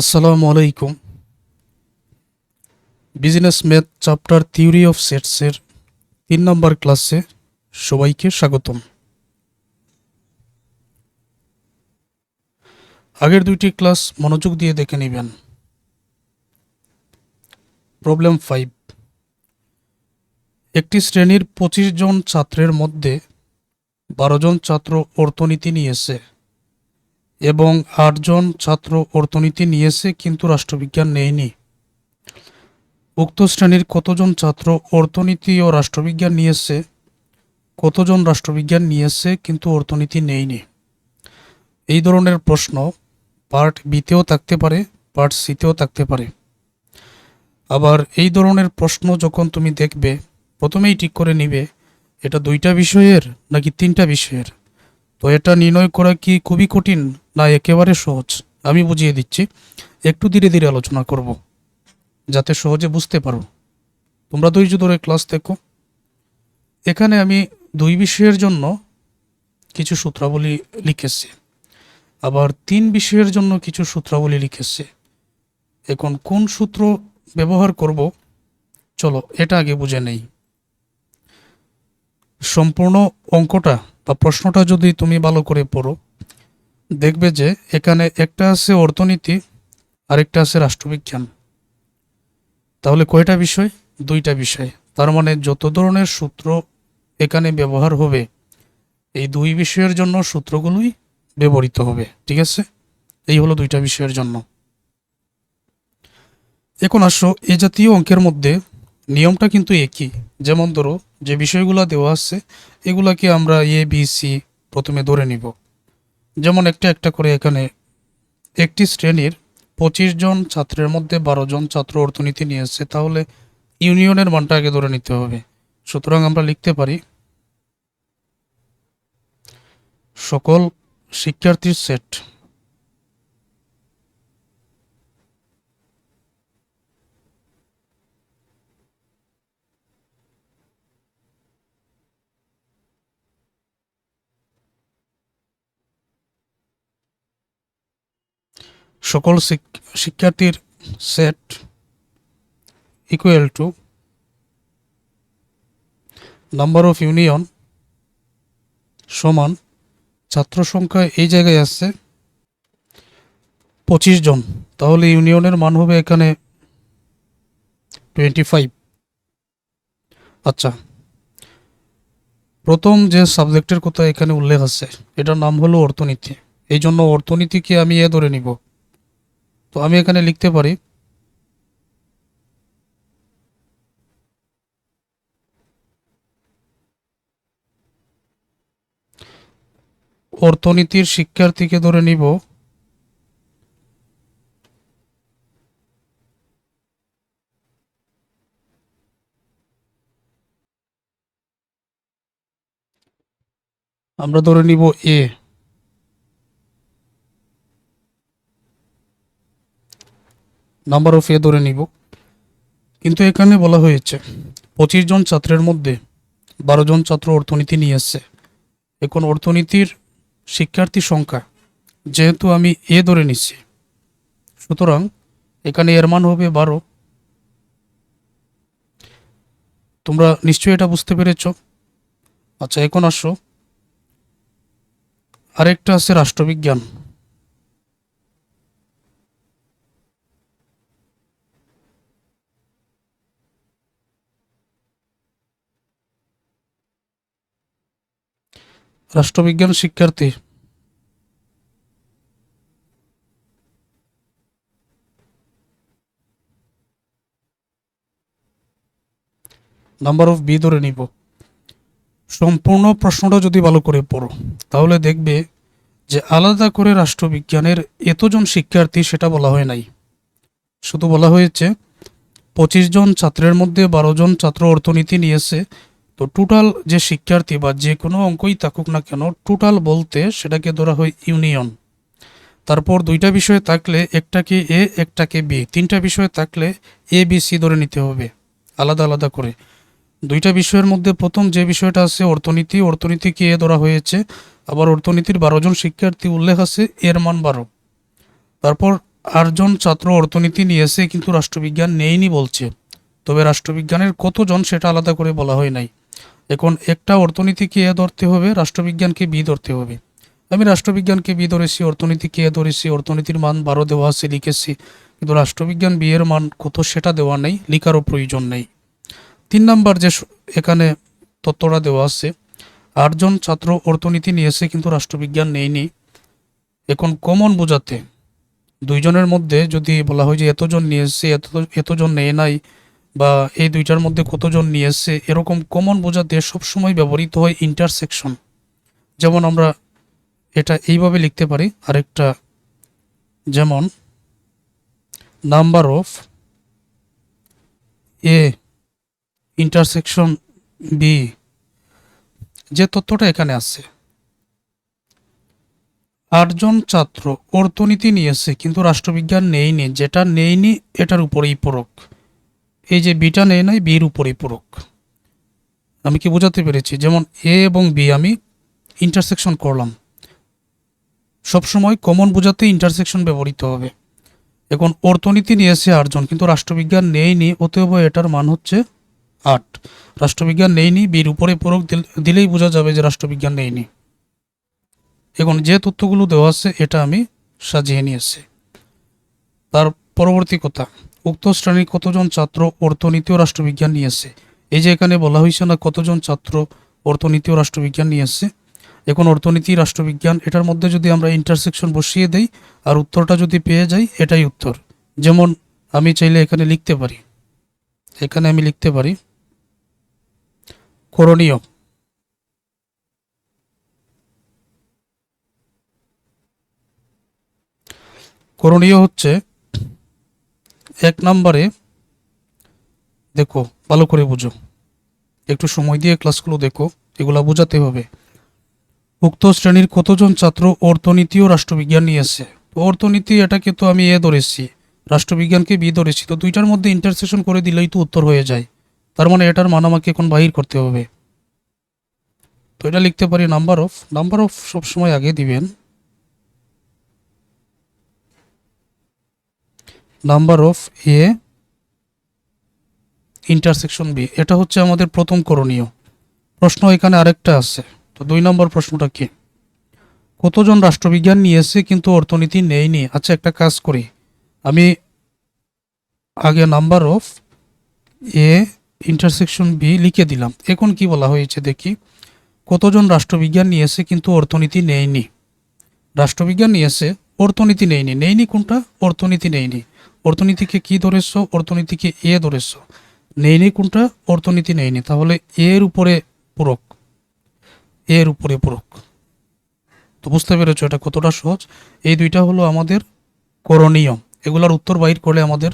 আসসালামু আলাইকুম। Business math chapter theory of সেটসের তিন নম্বর ক্লাসে সবাইকে স্বাগতম। আগের দুইটি ক্লাস মনোযোগ দিয়ে দেখে নেবেন। প্রবলেম ফাইভ একটি শ্রেণির পঁচিশ জন ছাত্রের মধ্যে বারো জন ছাত্র অর্থনীতি নিয়েছে। এবং আটজন ছাত্র অর্থনীতি নিয়েছে, কিন্তু রাষ্ট্রবিজ্ঞান নেয়নি। উক্ত শ্রেণির কতজন ছাত্র অর্থনীতি ও রাষ্ট্রবিজ্ঞান নিয়েছে? কতজন রাষ্ট্রবিজ্ঞান নিয়েছে, কিন্তু অর্থনীতি নেয়নি? এই ধরনের প্রশ্ন পার্ট বিতেও থাকতে পারে, পার্ট সিতেও থাকতে পারে। আবার এই ধরনের প্রশ্ন যখন তুমি দেখবে, প্রথমেই ঠিক করে নিবে, এটা দুইটা বিষয়ের নাকি তিনটা বিষয়ের? তো এটা নির্ণয় করা কি খুবই কঠিন না একেবারে সহজ? আমি বুঝিয়ে দিচ্ছি। একটু ধীরে ধীরে আলোচনা করব, যাতে সহজে বুঝতে পারো। তোমরা ধৈর্য ধরে ক্লাস দেখো। এখানে আমি দুই বিষয়ের জন্য কিছু সূত্রাবলী লিখেছি। আবার তিন বিষয়ের জন্য কিছু সূত্রাবলী লিখেছি। এখন কোন সূত্র ব্যবহার করব? চলো, এটা আগে বুঝে নেই। সম্পূর্ণ অঙ্কটা বা প্রশ্নটা যদি তুমি ভালো করে পড়ো, দেখবে যে এখানে একটা আছে অর্থনীতি, আরেকটা আছে রাষ্ট্রবিজ্ঞান। তাহলে কয়টা বিষয়? দুইটা বিষয়। তার মানে যত ধরনের সূত্র এখানে ব্যবহার হবে, এই দুই বিষয়ের জন্য সূত্রগুলোই ব্যবহৃত হবে। ঠিক আছে? এই হলো দুইটা বিষয়ের জন্য। এখন আসো, এ জাতীয় অঙ্কের মধ্যে নিয়মটা কিন্তু একই। যেমন ধরো, যে বিষয়গুলো দেওয়া আছে, এগুলাকে আমরা এ বি সি প্রথমে ধরে নিব। যেমন একটা একটা করে এখানে, একটি শ্রেণির পঁচিশ জন ছাত্রের মধ্যে বারো জন ছাত্র অর্থনীতি নিয়ে নিয়েছে তাহলে ইউনিয়নের মানটা আগে ধরে নিতে হবে। সুতরাং আমরা লিখতে পারি, সকল শিক্ষার্থীর সেট সকল শিক- শিক্ষার্থীর set equal to number of union সমান ছাত্র সংখ্যা এই জায়গায় আসছে পঁচিশ জন। তাহলে ইউনিয়নের মান হবে এখানে টোয়েন্টি ফাইভ আচ্ছা প্রথম যে সাবজেক্টের কথা এখানে উল্লেখ আছে, এটার নাম হলো অর্থনীতি। এই জন্য অর্থনীতিকে আমি এ ধরে নিব। তো আমি এখানে লিখতে পারি। অর্থনীতির শিক্ষার্থীকে ধরে নিব। আমরা ধরে নিব এ নাম্বার অফ এ ধরে নিব। কিন্তু এখানে বলা হয়েছে, পঁচিশ জন ছাত্রের মধ্যে বারো জন ছাত্র অর্থনীতি নিয়ে এসছে এখন অর্থনীতির শিক্ষার্থী সংখ্যা যেহেতু আমি এ ধরে নিচ্ছি, সুতরাং এখানে এর মান হবে বারো। তোমরা নিশ্চয়ই এটা বুঝতে পেরেছ? আচ্ছা এখন আসো। আরেকটা আছে রাষ্ট্রবিজ্ঞান। রাষ্ট্রবিজ্ঞান শিক্ষার্থী। নাম্বার অফ বি ধরে নিব। সম্পূর্ণ প্রশ্নটা যদি ভালো করে পড়ো, তাহলে দেখবে যে আলাদা করে রাষ্ট্রবিজ্ঞানের এতজন শিক্ষার্থী সেটা বলা হয় নাই। শুধু বলা হয়েছে, পঁচিশ জন ছাত্রের মধ্যে বারো জন ছাত্র অর্থনীতি নিয়েছে তো টোটাল যে শিক্ষার্থী বা যে কোনো অঙ্কই থাকুক না কেন টোটাল বলতে সেটাকে ধরা হয় ইউনিয়ন তারপর দুইটা বিষয় থাকলে একটাকে এ একটাকে বি তিনটা বিষয় থাকলে এ বি সি ধরে নিতে হবে, আলাদা আলাদা করে। দুইটা বিষয়ের মধ্যে প্রথম যে বিষয়টা আছে, অর্থনীতি। অর্থনীতিকে এ ধরা হয়েছে। আবার অর্থনীতির বারো জন শিক্ষার্থী উল্লেখ আছে, এর মান বারো। তারপর আটজন ছাত্র অর্থনীতি নিয়েছে কিন্তু রাষ্ট্রবিজ্ঞান নেইনি বলছে। তবে রাষ্ট্রবিজ্ঞানের কতজন সেটা আলাদা করে বলা হয় নাই। এখন একটা অর্থনীতিকে এ ধরতে হবে, রাষ্ট্রবিজ্ঞানকে বি ধরতে হবে। আমি রাষ্ট্রবিজ্ঞানকে বি ধরেছি, অর্থনীতিকে এ ধরেছি, অর্থনীতির মান বারো দেওয়া আছে লিখেছি। কিন্তু রাষ্ট্রবিজ্ঞান বি এর মান কত সেটা দেওয়া নেই, লিখারও প্রয়োজন নেই। তিন নাম্বার যে এখানে তথ্যটা দেওয়া আছে, আটজন ছাত্র অর্থনীতি নিয়েছে কিন্তু রাষ্ট্রবিজ্ঞান নেয়নি। এখন কমন বোঝাতে, দুইজনের মধ্যে যদি বলা হয় যে এতজন নিয়েছে, এত এতজন নেয় নাই বা এই দুইটার মধ্যে কতজন নিয়েছে এরকম কমন বোঝাতে সবসময় ব্যবহৃত হয় ইন্টারসেকশন যেমন আমরা এটা এইভাবে লিখতে পারি, আরেকটা যেমন number of A intersection B যে তথ্যটা এখানে আছে। আটজন ছাত্র অর্থনীতি নিয়েছে কিন্তু রাষ্ট্রবিজ্ঞান নেইনি যেটা নেইনি এটার উপরেই পড়ক। এই যে বিটা নেই, নাই বির উপরেই পড়ক। আমি কি বোঝাতে পেরেছি? যেমন এ এবং বি আমি ইন্টারসেকশন করলাম। সবসময় কমন বোঝাতে ইন্টারসেকশন ব্যবহৃত হবে। এখন অর্থনীতি নিয়েছে আটজন, কিন্তু রাষ্ট্রবিজ্ঞান নেইনি অতএব এটার মান হচ্ছে আট। রাষ্ট্রবিজ্ঞান নেইনি বির উপরে দিল- দিলেই বোঝা যাবে যে রাষ্ট্রবিজ্ঞান নেইনি এখন যে তথ্যগুলো দেওয়া আছে, এটা আমি সাজিয়ে নিয়েছি তার পরবর্তী কথা উক্ত শ্রেণির কতজন ছাত্র অর্থনীতি ও রাষ্ট্রবিজ্ঞান নিয়েছে এই যে এখানে বলা হয়েছে না কতজন ছাত্র অর্থনীতি ও রাষ্ট্রবিজ্ঞান নিয়েছে এখন অর্থনীতি, রাষ্ট্রবিজ্ঞান, এটার মধ্যে যদি আমরা ইন্টারসেকশন বসিয়ে দেই আর উত্তরটা যদি পেয়ে যাই, এটাই উত্তর। যেমন আমি চাইলে এখানে লিখতে পারি। এখানে আমি লিখতে পারি, করণীয়। করণীয় হচ্ছে এক নম্বরে, দেখো, ভালো করে বুঝো। একটু সময় দিয়ে ক্লাসগুলো দেখো, এগুলা বোঝাতে হবে। উক্ত শ্রেণির কতজন ছাত্র অর্থনীতি ও রাষ্ট্রবিজ্ঞান নিয়েছে অর্থনীতি, এটাকে তো আমি এ ধরেছি। রাষ্ট্রবিজ্ঞানকে বি ধরেছি। তো দুইটার মধ্যে ইন্টারসেকশন করে দিলেই তো উত্তর হয়ে যায়। তার মানে এটার মান আমাকে এখন বাহির করতে হবে। তো এটা লিখতে পারি নাম্বার অফ নাম্বার অফ সবসময় আগে দিবেন। Number of A intersection B. এটা হচ্ছে আমাদের প্রথম করণীয়। প্রশ্ন এখানে আরেকটা আছে। তো দুই নম্বর প্রশ্নটা কি? কতজন রাষ্ট্রবিজ্ঞান নিয়েছে কিন্তু অর্থনীতি নেয়নি? আচ্ছা একটা কাজ করি। আমি আগে number of A intersection B লিখে দিলাম। এখন কি বলা হয়েছে দেখি? কতজন রাষ্ট্রবিজ্ঞান নিয়েছে কিন্তু অর্থনীতি নেয়নি? রাষ্ট্রবিজ্ঞান নিয়েছে, অর্থনীতি নেয়নি। নেয়নি কোনটা? অর্থনীতি নেয়নি। অর্থনীতিকে কি ধরেছ? অর্থনীতিকে এ ধরেছ। নেয়নি কোনটা? অর্থনীতি নেয়নি তাহলে এর উপরে পূরক। এর উপরে পূরক। তো বুঝতে পেরেছ এটা কতটা সহজ? এই দুইটা হলো আমাদের করণীয়। এগুলার উত্তর বাইর করলে আমাদের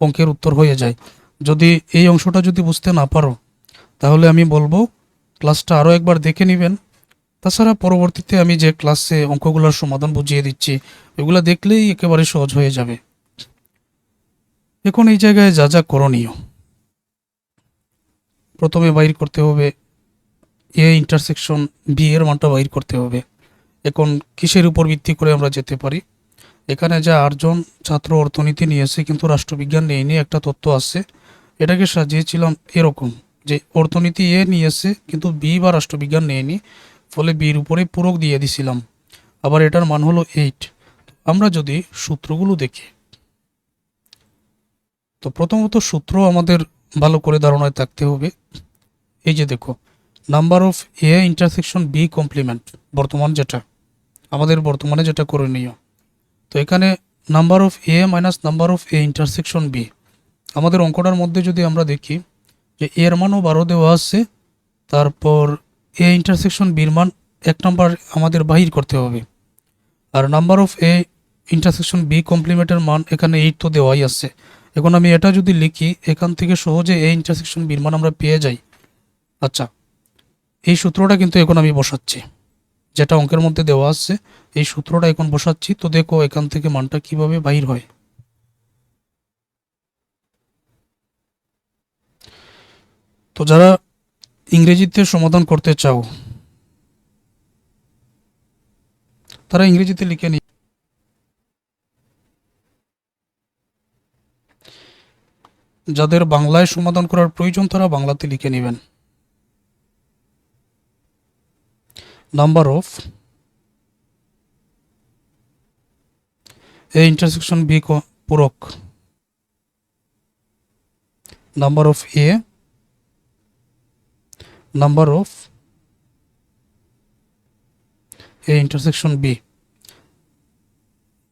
অঙ্কের উত্তর হয়ে যায়। যদি এই অংশটা যদি বুঝতে না পারো, তাহলে আমি বলব ক্লাসটা আরও একবার দেখে নেবেন। তাছাড়া পরবর্তীতে আমি যে ক্লাসে অঙ্কগুলোর সমাধান বুঝিয়ে দিচ্ছি, এগুলো দেখলেই একেবারে সহজ হয়ে যাবে। এখন এই জায়গায় যা যা করণীয়। প্রথমে বাইর করতে হবে এ ইন্টারসেকশন বি এর মানটা বাইর করতে হবে। এখন কিসের উপর ভিত্তি করে আমরা যেতে পারি? এখানে যা আটজন ছাত্র অর্থনীতি নিয়েছে কিন্তু রাষ্ট্রবিজ্ঞান নেয়নি একটা তথ্য আছে। এটাকে সাজিয়েছিলাম এরকম যে অর্থনীতি এ নিয়েছে কিন্তু বি বা রাষ্ট্রবিজ্ঞান নেয়নি, ফলে বির উপরে পূরক দিয়ে দিছিলাম। আবার এটার মান হলো এইট আমরা যদি সূত্রগুলো দেখি তো প্রথমত সূত্র আমাদের ভালো করে ধারণায় থাকতে হবে। এই যে দেখো number of A intersection B complement বর্তমান যেটা, আমাদের বর্তমানে যেটা করণীয় তো এখানে number of A minus number of A intersection B আমাদের অঙ্কটার মধ্যে যদি আমরা দেখি যে এর মানও বারো দেওয়া আছে, তারপর এ ইন্টারসেকশন বির মান এক নম্বর আমাদের বাহির করতে হবে। আর number of A intersection B কমপ্লিমেন্টের মান এখানে এইট তো দেওয়াই আছে। এখন আমি এটা যদি লিখি, এখান থেকে সহজে এ ইন্টারসেকশন বির মান আমরা পেয়ে যাই। আচ্ছা এই সূত্রটা কিন্তু এখন আমি বসাচ্ছি। যেটা অঙ্কের মধ্যে দেওয়া আছে, এই সূত্রটা এখন বসাচ্ছি। তো দেখো এখান থেকে মানটা কীভাবে বাহির হয়। তো যারা ইংরেজিতে সমাধান করতে চাও, তারা ইংরেজিতে লিখে নি যাদের বাংলায় সমাধান করার প্রয়োজন, তারা বাংলাতে লিখে নেবেন। Number of A intersection B পূরক number of A number of A intersection B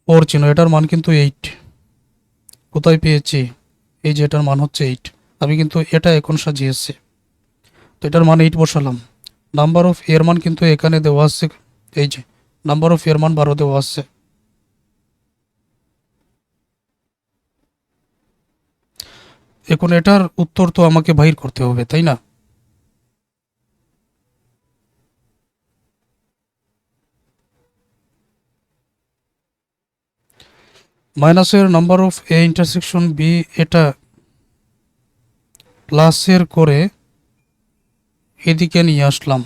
ওর চিহ্ন এটার মান কিন্তু এইট কোথায় পেয়েছি? এই যে এটার মান হচ্ছে এইট আমি কিন্তু এটা এখন সাজিয়েছি। তো এটার মান এইট বসালাম। নাম্বার অফ এর মান কিন্তু এখানে দেওয়া আছে, এই যে নাম্বার অফ এর মান বারো দেওয়া আছে। এখন এটার উত্তর তো আমাকে বাহির করতে হবে, তাই না? মাইনাসের number of A intersection B এটা প্লাসের করে এদিকে নিয়ে আসলাম।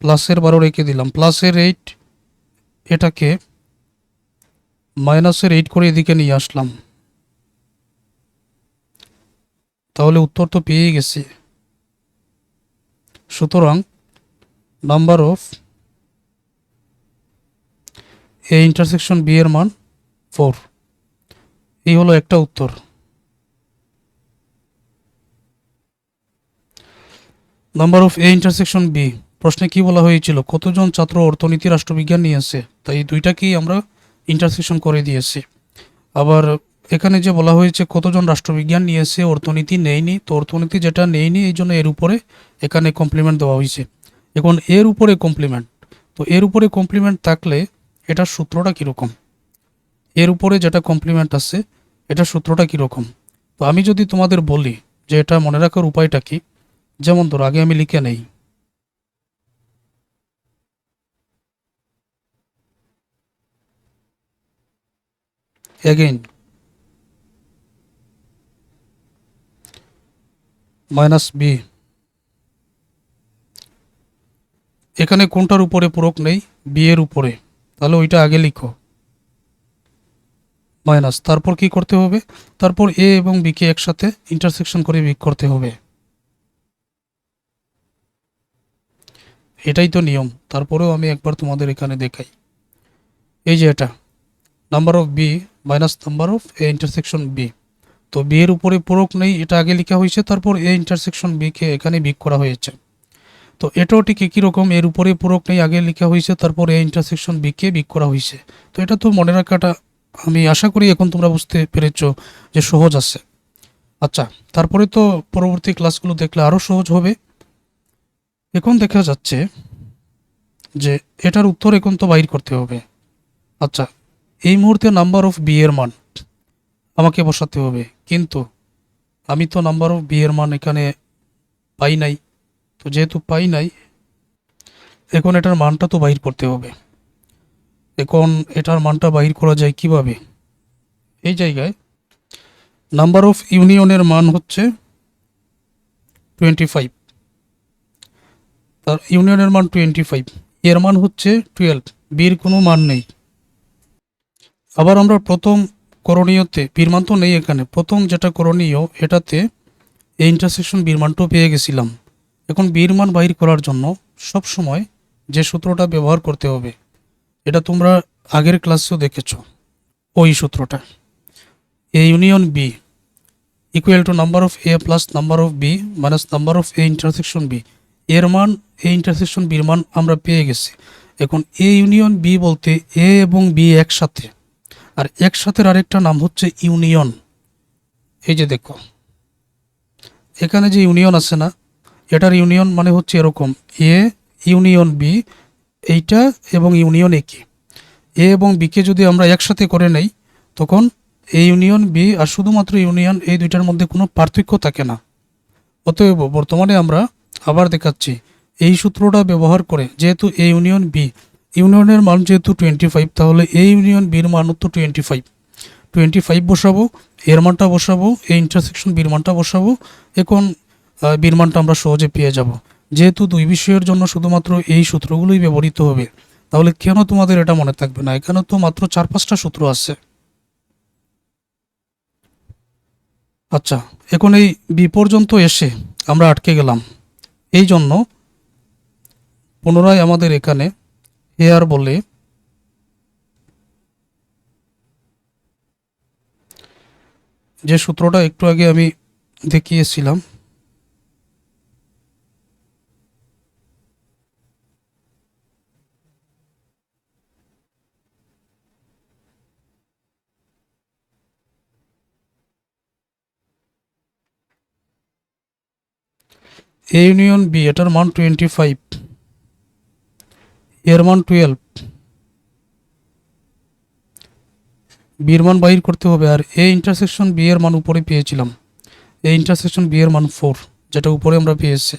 প্লাসের বারো রেখে দিলাম। প্লাসের এইট এটাকে মাইনাসের এইট করে এদিকে নিয়ে আসলাম। তাহলে উত্তর তো পেয়ে গেছি। সুতরাং number of A intersection B এর মান ফোর। এই হলো একটা উত্তর। Number of A intersection B প্রশ্নে কি বলা হয়েছিল? কতজন ছাত্র অর্থনীতি, রাষ্ট্রবিজ্ঞান নিয়েছে তাই এই দুইটাকেই আমরা ইন্টারসেকশন করে দিয়েছি। আবার এখানে যে বলা হয়েছে, কতজন রাষ্ট্রবিজ্ঞান নিয়েছে অর্থনীতি নেয়নি, তো অর্থনীতি যেটা নেয়নি, এই জন্য এর উপরে এখানে কমপ্লিমেন্ট দেওয়া হয়েছে। এখন এর উপরে কমপ্লিমেন্ট তো এর উপরে কমপ্লিমেন্ট থাকলে এটার সূত্রটা কীরকম? এর উপরে যেটা কমপ্লিমেন্ট আছে, এটা সূত্রটা কীরকম? তো আমি যদি তোমাদের বলি যে এটা মনে রাখার উপায়টা কি? যেমন ধরো, আগে আমি লিখে নেই। এগেইন মাইনাস বি এখানে কোনটার উপরে পূরক নেই? বি এর উপরে। তাহলে ওইটা আগে লিখো। মাইনাস, তারপর কি করতে হবে? তারপর এ এবং বিকে একসাথে ইন্টারসেকশন করে বিক করতে হবে। এটাই তো নিয়ম। তারপরেও আমি একবার তোমাদের এখানে দেখাই। এই যে এটা number of B minus number of A intersection B তো বি এর উপরে পূরক নেই, এটা আগে লেখা হয়েছে, তারপর এ ইন্টারসেকশন বি কে এখানে বিক করা হয়েছে। তো এটাও ঠিক একই রকম, এর উপরে পূরক নেই, আগে লেখা হয়েছে, তারপর এ ইন্টারসেকশন বি কে বিক করা হয়েছে। তো এটা তো মনে রাখাটা আমি আশা করি এখন তোমরা বুঝতে পেরেছ যে সহজ আছে। আচ্ছা তারপরে তো পরবর্তী ক্লাসগুলো দেখলে আরও সহজ হবে। এখন দেখা যাচ্ছে যে এটার উত্তর এখন তো বাইর করতে হবে। আচ্ছা এই মুহূর্তে নাম্বার অফ বিয়ের মান আমাকে বসাতে হবে। কিন্তু আমি তো নাম্বার অফ বিয়ের মান এখানে পাই নাই। তো যেহেতু পাই নাই, এখন এটার মানটা তো বাইর করতে হবে। এখন এটার মানটা বাইর করা যায় কীভাবে? এই জায়গায় নাম্বার অফ ইউনিয়নের মান হচ্ছে টোয়েন্টি ফাইভ তার ইউনিয়নের মান টোয়েন্টি ফাইভ এর মান হচ্ছে টুয়েলভ বির কোনো মান নেই। আবার আমরা প্রথম করণীয়তে, বীর মান তো নেই এখানে, প্রথম যেটা করণীয়, এটাতে এই ইন্টারসেকশন বীর মানটাও পেয়ে গেছিলাম। এখন বীর মান বাহির করার জন্য সব সময় যে সূত্রটা ব্যবহার করতে হবে এটা তোমরা আগের ক্লাসেও দেখেছ, ওই সূত্রটা। A union B equal to number of A plus number of B minus number of A intersection B এর মান এ ইন্টারসেকশন বির মান আমরা পেয়ে গেছি। এখন এ ইউনিয়ন বি বলতে এ এবং বি একসাথে। আর একসাথে আরেকটা নাম হচ্ছে ইউনিয়ন এই যে দেখো, এখানে যে ইউনিয়ন আছে না, এটার ইউনিয়ন মানে হচ্ছে এরকম। এ ইউনিয়ন বি এইটা এবং ইউনিয়ন একই। এ এবং বিকে যদি আমরা একসাথে করে নেই, তখন এ ইউনিয়ন, বি আর শুধুমাত্র ইউনিয়ন, এই দুইটার মধ্যে কোনো পার্থক্য থাকে না। অতএব বর্তমানে আমরা আবার দেখাচ্ছি, এই সূত্রটা ব্যবহার করে যেহেতু এ ইউনিয়ন, বি, ইউনিয়নের মান যেহেতু টোয়েন্টি ফাইভ তাহলে এ ইউনিয়ন, বির মান তো টোয়েন্টি ফাইভ টোয়েন্টি ফাইভ বসাবো, এর মানটা বসাবো, এই ইন্টারসেকশন বির মানটা বসাবো, এখন বির মানটা আমরা সহজে পেয়ে যাব। যেহেতু দুই বিষয়ের জন্য শুধুমাত্র এই সূত্রগুলোই ব্যবহৃত হবে, তাহলে কেন তোমাদের এটা মনে থাকবে না? এখানে তো মাত্র চার পাঁচটা সূত্র আছে। আচ্ছা এখন এই বি পর্যন্ত এসে আমরা আটকে গেলাম। এই জন্য পুনরায় আমাদের এখানে হেয়ার বলে যে সূত্রটা একটু আগে আমি দেখিয়েছিলাম এ ইউনিয়ন বি এটার মান টোয়েন্টি ফাইভ এর মান টুয়েলভ বিয়ের মান বাহির করতে হবে আর এ ইন্টারসেকশন বি এর মান উপরে পেয়েছিলাম। এ ইন্টারসেকশন বি এর মান ফোর যেটা উপরে আমরা পেয়েছি।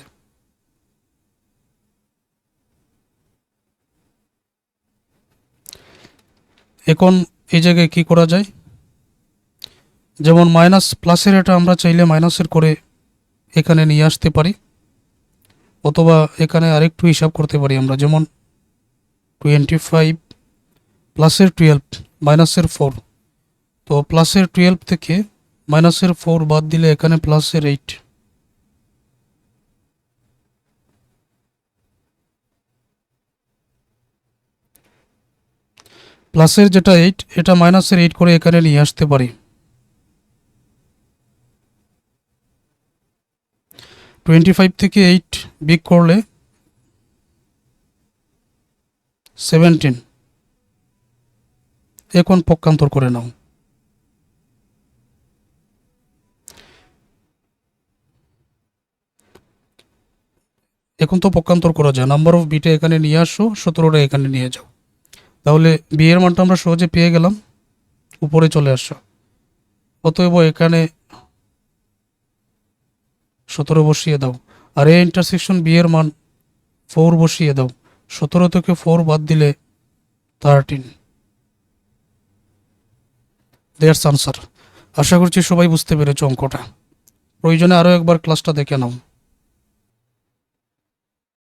এখন এই জায়গায় কি করা যায়? যেমন মাইনাস প্লাসের এটা আমরা চাইলে মাইনাসের করে এখানে নিয়ে আসতে পারি। অথবা এখানে আরেকটু হিসাব করতে পারি আমরা, যেমন টোয়েন্টি ফাইভ প্লাসের টুয়েলভ মাইনাসের ফোর তো প্লাসের টুয়েলভ থেকে মাইনাসের ফোর বাদ দিলে এখানে প্লাসের এইট প্লাসের যেটা এইট এটা মাইনাসের এইট করে এখানে নিয়ে আসতে পারি। টোয়েন্টি ফাইভ থেকে এইট বিগ করলে সেভেন্টিন এখন পক্ষান্তর করে নাও। এখন তো পক্ষান্তর করা যায়। নাম্বার অফ বিটা এখানে নিয়ে আসো সতেরোটা এখানে নিয়ে যাও। তাহলে বিয়ের মানটা আমরা সহজে পেয়ে গেলাম। উপরে চলে আসো। অতএব এখানে সতেরো বসিয়ে দাও। আর এ ইন্টারসেকশন বি এর মান ফোর বসিয়ে দাও। সতেরো থেকে ফোর বাদ দিলে থার্টিন দেয়ার্স আনসার আশা করছি সবাই বুঝতে পেরেছ অঙ্কটা। প্রয়োজনে আরও একবার ক্লাসটা দেখে নাও।